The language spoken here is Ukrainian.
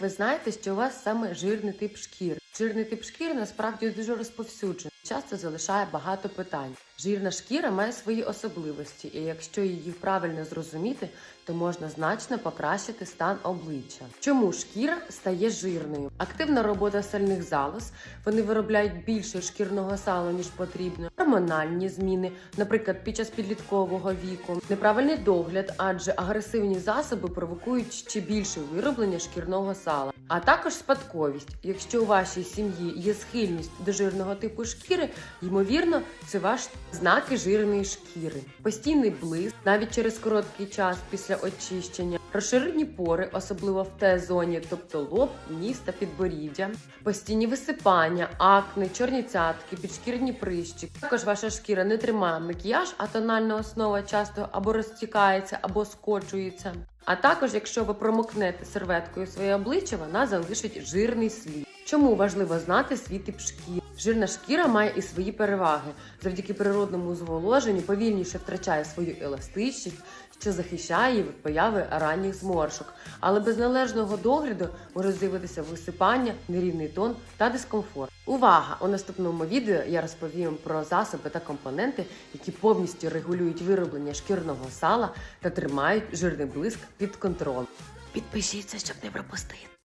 Ви знаєте, що у вас саме жирний тип шкіри. Жирний тип шкіри насправді дуже розповсюджений. Часто залишає багато питань. Жирна шкіра має свої особливості, і якщо її правильно зрозуміти, то можна значно покращити стан обличчя. Чому шкіра стає жирною? Активна робота сальних залоз. Вони виробляють більше шкірного сала, ніж потрібно. Гормональні зміни, наприклад, під час підліткового віку, неправильний догляд, адже агресивні засоби провокують ще більше вироблення шкірного сала, а також спадковість. Якщо у вашій сім'ї є схильність до жирного типу шкіри, ймовірно, це ваш знаки жирної шкіри. Постійний блиск, навіть через короткий час після очищення, розширені пори, особливо в Т-зоні, тобто лоб, ніс та підборіддя, постійні висипання, акне, чорні цятки, підшкірні прищі. Також ваша шкіра не тримає макіяж, а тональна основа часто або розтікається, або скочується. А також, якщо ви промокнете серветкою своє обличчя, вона залишить жирний слід. Чому важливо знати свій тип шкіри? Жирна шкіра має і свої переваги. Завдяки природному зволоженню повільніше втрачає свою еластичність, що захищає її від появи ранніх зморшок. Але без належного догляду може з'явитися висипання, нерівний тон та дискомфорт. Увага! У наступному відео я розповім про засоби та компоненти, які повністю регулюють вироблення шкірного сала та тримають жирний блиск під контролем. Підпишіться, щоб не пропустити.